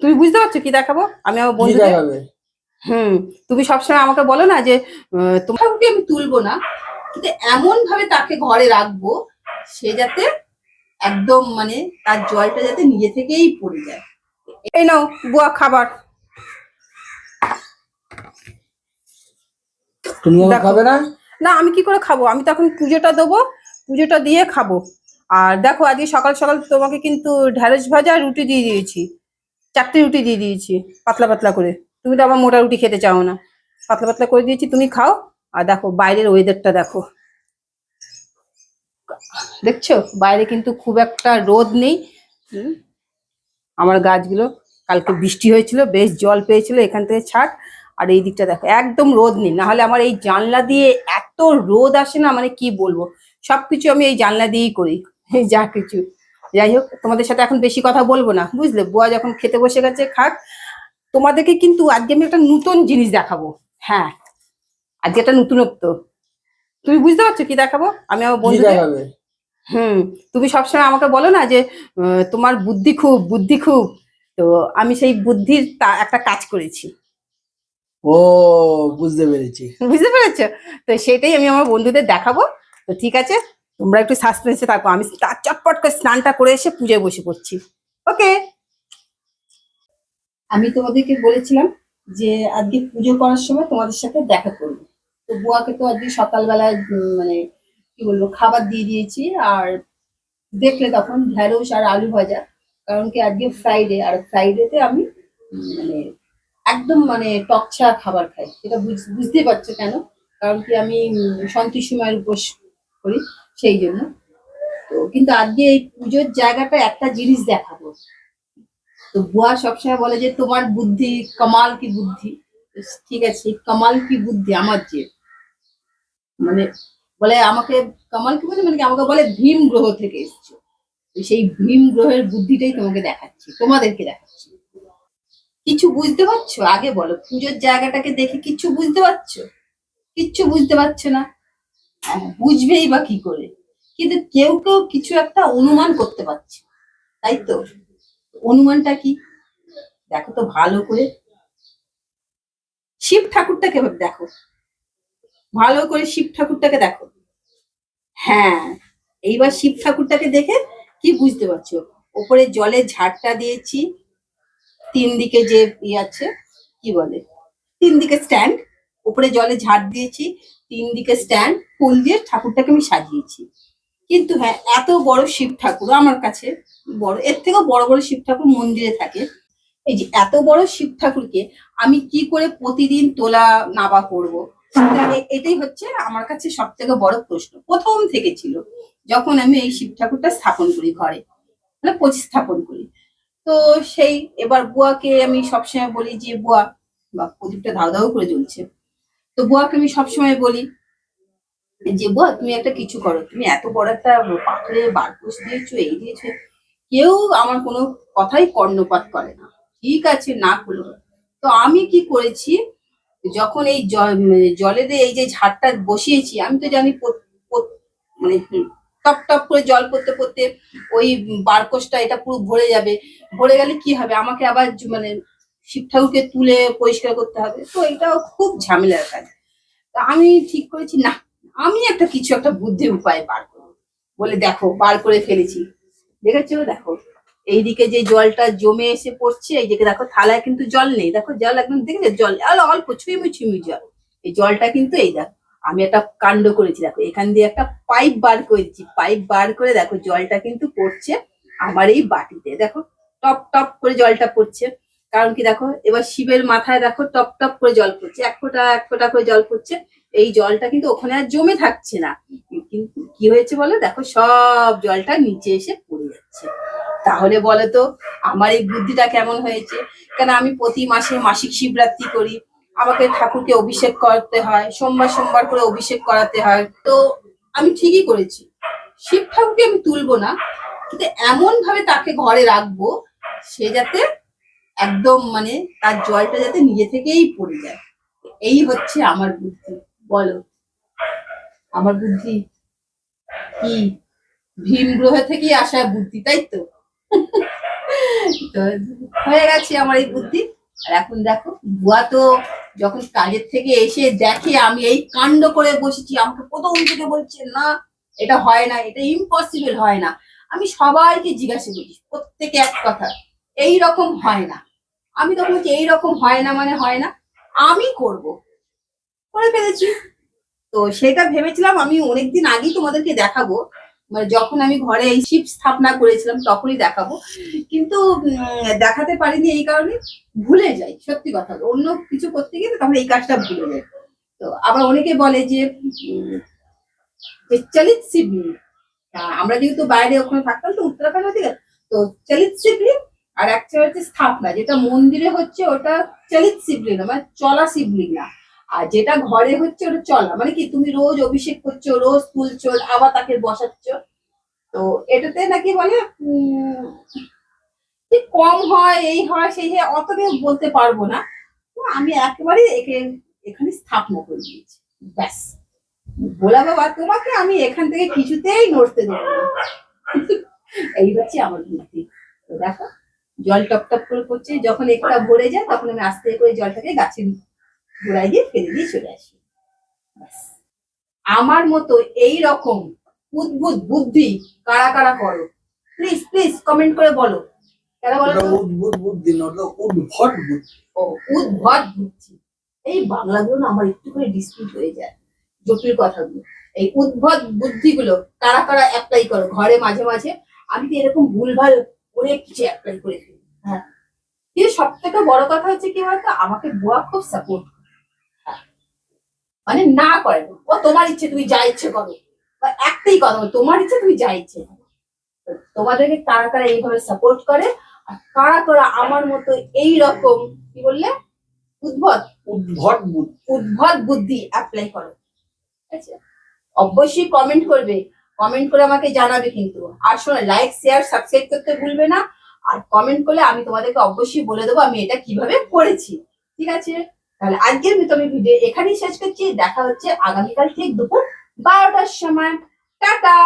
তুমি বুঝতে পারছ কি দেখাবো? আমি আমার বন্ধুদের দেখাবে? হুম তুমি সবসময় আমাকে বলো না যে আহ, তোমাকে আমি তুলবো না কিন্তু এমন ভাবে তাকে ঘরে রাখব সে যাতে একদম মানে তার জলটা যাতে নিজে থেকেই পড়ে যায়। এই নাও বুয়া খাবার। তুমি খাবে না? না আমি কি করে খাব? আমি তো এখন পুজোটা দেবো পুজোটা দিয়ে খাব। আর দেখো আজকে সকাল সকাল তোমাকে কিন্তু ঢ্যাঁড়স ভাজা আর রুটি দিয়ে দিয়েছি। চারটে রুটি দিয়ে দিয়েছি, পাতলা পাতলা করে। তুমি তো আবার মোটা রুটি খেতে চাও না। পাতলা পাতলা করে দিয়েছি, তুমি খাও। আর দেখো, বাইরের ওয়েদারটা দেখো। দেখছ? বাইরে কিন্তু খুব একটা রোদ নেই। আমার গাছগুলো, কালকে বৃষ্টি হয়েছিল, বেশ জল পেয়েছিল এখান থেকে ছাট আর এই দিকটা দেখো, একদম রোদ নেই। না হলে আমার এই জানলা দিয়ে এত রোদ আসে না মানে কি বলব? সবকিছু আমি এই জানলা দিয়েই করি, যা কিছু। যাই হোক তোমাদের সাথে এখন বেশি কথা বলব না বুঝলে? বুয়া যখন খেতে বসে গেছে খাক। তোমাদেরকে কিন্তু আজকে আমি একটা নতুন জিনিস দেখাবো। হ্যাঁ আজকে একটা নতুনত্ব। তুমি বুঝতে পারছ কি দেখাবো? আমি আমার কি বন্ধুদের হুম তুমি সবসময় আমাকে বলো না যে তোমার বুদ্ধি খুব বুদ্ধি খুব। তো আমি সেই বুদ্ধির একটা কাজ করেছি। ও বুঝতে পেরেছি। বুঝতে পেরেছ? তো সেটাই আমি আমার বন্ধুদের দেখাবো। তো ঠিক আছে তোমরা একটু সাসপেন্সে থাকো। আমি তার চটপট করে স্নানটা করে এসে পুজোয় বসে পড়ছি। ওকে? আমি তোমাদেরকে বলেছিলাম যে আজকে পুজো করার সময় তোমাদের সাথে দেখা করব। তো বুয়াকে তো আজকে সকালবেলায় মানে কি বলব খাবার দিয়ে দিয়েছি। আর দেখলে তখন ঢেঁড়স আর আলু ভাজা। কারণ কি আজকে ফ্রাইডে আর ফ্রাইডেতে আমি মানে একদম মানে টকছা খাবার খাই। এটা বুঝ- বুঝতেই পারছ কেন? কারণ কি আমি উম, সন্তোষী মায়ের উপোস করি। সেই জন্য। তো কিন্তু আজকে এই পুজোর জায়গাটা একটা জিনিস দেখাবো। তো বুয়া সবসময় বলে যে, তোমার বুদ্ধি, কামাল কি বুদ্ধি? ঠিক আছে কামাল কি বুদ্ধি? আমার যে মানে বলে আমাকে, কামাল কি বলে মানে কি আমাকে বলে ভীম গ্রহ থেকে এসছো। সেই ভীম গ্রহের বুদ্ধিটাই তোমাকে দেখাচ্ছি, তোমাদেরকে দেখাচ্ছি। কিছু বুঝতে পারছ? আগে বলো, পুজোর জায়গাটাকে দেখে কিচ্ছু বুঝতে পারছ? কিচ্ছু বুঝতে পারছ না? বুঝবেই বা কি করে। কিন্তু কেউ কেউ কিছু একটা অনুমান করতে পারছে। তাই তো? অনুমানটা কি? দেখো তো ভালো করে। শিব ঠাকুরটাকে দেখো। ভালো করে শিব ঠাকুরটাকে দেখো। হ্যাঁ এইবার শিব ঠাকুরটাকে দেখে কি বুঝতে পারছ? ওপরে জলের ঝাড়টা দিয়েছি। তিন দিকে যে ই আছে, কি বলে? তিন দিকে স্ট্যান্ড। উপরে জলে ঝাড় দিয়েছি। তিন দিকে স্ট্যান্ড ফুল দিয়ে ঠাকুরটাকে আমি সাজিয়েছি। কিন্তু হ্যাঁ এত বড় শিব ঠাকুর আমার কাছে বড়, এর থেকেও বড় বড় শিব ঠাকুর মন্দিরে থাকে। এই যে এত বড় শিব ঠাকুরকে আমি কি করে প্রতিদিন তোলা নাবা করব? এটাই হচ্ছে আমার কাছে সব থেকে বড় প্রশ্ন। প্রথম থেকে ছিল যখন আমি এই শিব ঠাকুরটা স্থাপন করি ঘরে মানে প্রতিস্থাপন করি। তো সেই এবার বুয়াকে আমি সবসময় বলি যে, বুয়া, বা প্রদীপটা ধাও ধাও করে জ্বলছে। তো বুয়াকে আমি সবসময় বলি যে, বুয়া, তুমি একটা কিছু করো। তুমি এত বড় একটা পাথরে বারকোষ দিয়েছ, এই দিয়েছ। কেউ আমার কোনো কথাই কর্ণপাত করে না। ঠিক আছে, না করল তো আমি কি করেছি? যখন এই জলে দিয়ে এই যে ঝাড়টা বসিয়েছি, আমি তো জানি মানে টপ টপ করে জল পড়তে পড়তে ওই বারকোষটা এটা পুরো ভরে যাবে। ভরে গেলে কি হবে? আমাকে আবার মানে শিব ঠাকুরকে তুলে পরিষ্কার করতে হবে। তো এটা খুব ঝামেলার কাজ। তা আমি ঠিক করেছি, না, আমি একটা কিছু একটা বুদ্ধি উপায় বার করব। বলে দেখো, বার করে ফেলেছি। দেখেছ? দেখো, এইদিকে যে জলটা জমে এসে পড়ছে, এইদিকে দেখো থালায় কিন্তু জল নেই। দেখো, জল একদম দেখেছ? জল অল্প ছুঁইমু ছুঁইমু জল। এই জলটা কিন্তু এই দেখো, আমি একটা কাণ্ড করেছি। দেখো, এখান দিয়ে একটা পাইপ বার করে দিচ্ছি। পাইপ বার করে দেখো, জলটা কিন্তু পড়ছে আমার এই বাটিতে। দেখো, টপ টপ করে জলটা পড়ছে। কারণ কি দেখো, এবার শিবের মাথায় দেখো টপ টপ করে জল পড়ছে, এক ফোঁটা এক ফোঁটা করে জল পড়ছে, এই জলটা কিন্তু ওখানে আর জমে থাকছে না। কিন্তু কি হয়েছে বলো? দেখো সব জলটা নিচে এসে পড়ে যাচ্ছে। তাহলে বলো তো, আমার এই বুদ্ধিটা কেমন হয়েছে? কেন আমি প্রতি মাসে মাসিক শিবরাত্রি করি? আমাকে ঠাকুরকে অভিষেক করতে হয়, সোমবার সোমবার করে অভিষেক করাতে হয়। তো আমি ঠিকই করেছি। শিব ঠাকুরকে আমি তুলবো না, কিন্তু এমন ভাবে তাকে ঘরে রাখব, সে যাতে একদম মানে তার জলটা যাতে নিজে থেকেই পড়ে যায়। এই হচ্ছে আমার বুদ্ধি। বলো, আমার বুদ্ধি কি? ভীম গ্রহ থেকেই আসা বুদ্ধি, তাই তো? তো হয়ে গেছে আমার এই বুদ্ধি। আর এখন দেখো, বুয়া তো যখন কাজের থেকে এসে দেখে আমি এই কাণ্ড করে বসেছি, আমাকে প্রথম থেকে বলছে, না, এটা হয় না, এটা ইম্পসিবল হয় না। আমি সবাইকে জিজ্ঞাসা করি প্রত্যেকে এক কথা এই রকম হয় না। আমি তখন বলছি এই রকম হয় না মানে হয় না। আমি করব। করে ফেলেছি। তো সেটা ভেবেছিলাম, আমি অনেকদিন আগেই তোমাদেরকে দেখাবো। মানে যখন আমি ঘরে এই শিব স্থাপনা করেছিলাম, তখনই দেখাবো। কিন্তু দেখাতে পারিনি এই কারণে ভুলে যাই, সত্যি কথা। অন্য কিছু করতে গেলে তখন এই কাজটা ভুলে যাই। তো আবার অনেকে বলে যে চলিত শিবলি আমরা যেহেতু বাইরে ওখানে থাকতাম, তো উত্তরাখণ্ড থেকে, তো চলিত শিবলি আর একটা হচ্ছে স্থাপনা, যেটা মন্দিরে হচ্ছে ওটা চলিত শিবলি না মানে চলা শিবলি না। আর যেটা ঘরে হচ্ছে ওটা চলা মানে কি তুমি রোজ অভিষেক করছ, রোজ তুলছো আবার তাকে বসাচ্ছ। তো এটাতে নাকি বলে কম হয়, এই হয়, সেই হয় অতটা বলতে পারব না। তো আমি একেবারে একে, এখানে স্থাপনা করে দিয়েছি। ব্যাস। ভোলা বাবা, তোমাকে আমি এখান থেকে কিছুতেই নড়তে দেবো এই হচ্ছে আমার বুদ্ধি। তো দেখো। জল টপ টপ করে পড়ছে যখন একটা ভরে যায় তখন আমি আস্তে করে জলটাকে গাছের গোড়ায় দিয়ে ফেলে দিয়ে চলে আসি। আমার মতো এই রকম উদ্ভুত বুদ্ধি কারা কারা করো? প্লিজ প্লিজ কমেন্ট করে বলো। উদ্ভুত বুদ্ধি না ওটা উদ্ভট বুদ্ধি। ও উদ্ভট বুদ্ধি। এই বাংলাগুলো না আমার একটু করে ডিসপিউট হয়ে যায় জটিল কথাগুলো। এই উদ্ভট বুদ্ধিগুলো কারা কারা অ্যাপ্লাই করো? ঘরে মাঝে মাঝে আমি তো এরকম ভুলভাল অনেক কিছু অ্যাপ্লাই করে ফেলি। হ্যাঁ। কিন্তু সব থেকে বড় কথা হচ্ছে কি বলতো? আমাকে বুয়া খুব সাপোর্ট মানে না করে। ও তোমার ইচ্ছে তুমি যা ইচ্ছে করো। বা একটাই কথা বলো, তোমার ইচ্ছে তুমি যা ইচ্ছে করো। তোমাদেরকে কারা কারা এইভাবে সাপোর্ট করে? আর কারা কারা আমার মতো এই রকম কি বললে? উদ্ভট উদ্ভট বুদ্ধি। উদ্ভট বুদ্ধি অ্যাপ্লাই করো। ঠিক আছে? অবশ্যই কমেন্ট করবে। কমেন্ট করে আমাকে জানাবে কিন্তু। আর শোনো লাইক শেয়ার সাবস্ক্রাইব করতে ভুলবে না। আর কমেন্ট করলে আমি তোমাদেরকে অবশ্যই বলে দেবো আমি এটা কীভাবে করেছি। ঠিক আছে? তাহলে আজকের মতো আমি ভিডিও এখানেই শেষ করছি। দেখা হচ্ছে আগামীকাল ঠিক দুপুর বারোটার সময়। টাটা!